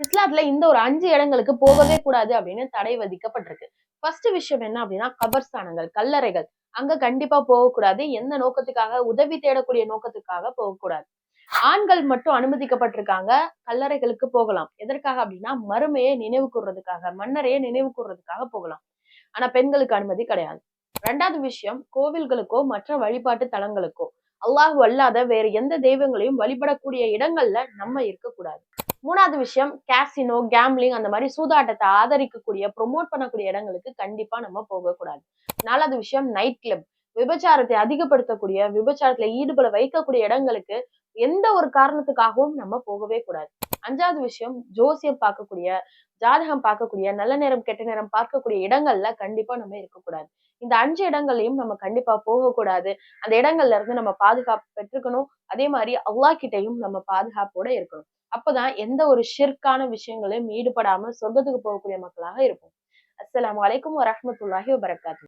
இஸ்லாத்துல இந்த ஒரு அஞ்சு இடங்களுக்கு போகவே கூடாது அப்படின்னு தடை விதிக்கப்பட்டிருக்கு. ஃபர்ஸ்ட் விஷயம் என்ன அப்படின்னா கபர்ஸ்தானங்கள் கல்லறைகள். அங்க கண்டிப்பா போகக்கூடாது எந்த நோக்கத்துக்காக? உதவி தேடக்கூடிய நோக்கத்துக்காக போகக்கூடாது ஆண்கள் மட்டும் அனுமதிக்கப்பட்டிருக்காங்க. கல்லறைகளுக்கு போகலாம். எதற்காக அப்படின்னா மறுமையை நினைவு கூறுறதுக்காக மன்னரையே நினைவு கூறுறதுக்காக போகலாம். ஆனா பெண்களுக்கு அனுமதி கிடையாது. ரெண்டாவது விஷயம் கோவில்களுக்கோ மற்ற வழிபாட்டு தலங்களுக்கோ அல்லாஹ் அல்லாத வேற எந்த தெய்வங்களையும் வழிபடக்கூடிய இடங்கள்ல நம்ம இருக்கக்கூடாது மூணாவது விஷயம் கேசினோ கேம்லிங் அந்த மாதிரி சூதாட்டத்தை ஆதரிக்கக்கூடிய ப்ரொமோட் பண்ணக்கூடிய இடங்களுக்கு கண்டிப்பா நம்ம போகக்கூடாது. நாலாவது விஷயம் நைட் கிளப் விபச்சாரத்தை அதிகப்படுத்தக்கூடிய விபச்சாரத்துல ஈடுபட வைக்கக்கூடிய இடங்களுக்கு எந்த ஒரு காரணத்துக்காகவும் நம்ம போகவே கூடாது. அஞ்சாவது விஷயம் ஜோசியம் பார்க்கக்கூடிய ஜாதகம் பார்க்கக்கூடிய நல்ல நேரம் கெட்ட நேரம் பார்க்கக்கூடிய இடங்கள்ல கண்டிப்பா நம்ம இருக்கக்கூடாது. இந்த அஞ்சு இடங்களையும் நம்ம கண்டிப்பா போகக்கூடாது. அந்த இடங்கள்ல இருந்து நம்ம பாதுகாப்பு பெற்றுக்கணும். அதே மாதிரி அல்லா கிட்டையும் நம்ம பாதுகாப்போட இருக்கணும். அப்பதான் எந்த ஒரு ஷிர்கான விஷயங்களையும் ஈடுபடாம சொர்க்கத்துக்கு போகக்கூடிய மக்களாக இருப்போம். அஸ்லாம் வலைக்கம் வரமத்துல்லாஹி வபரகாத்து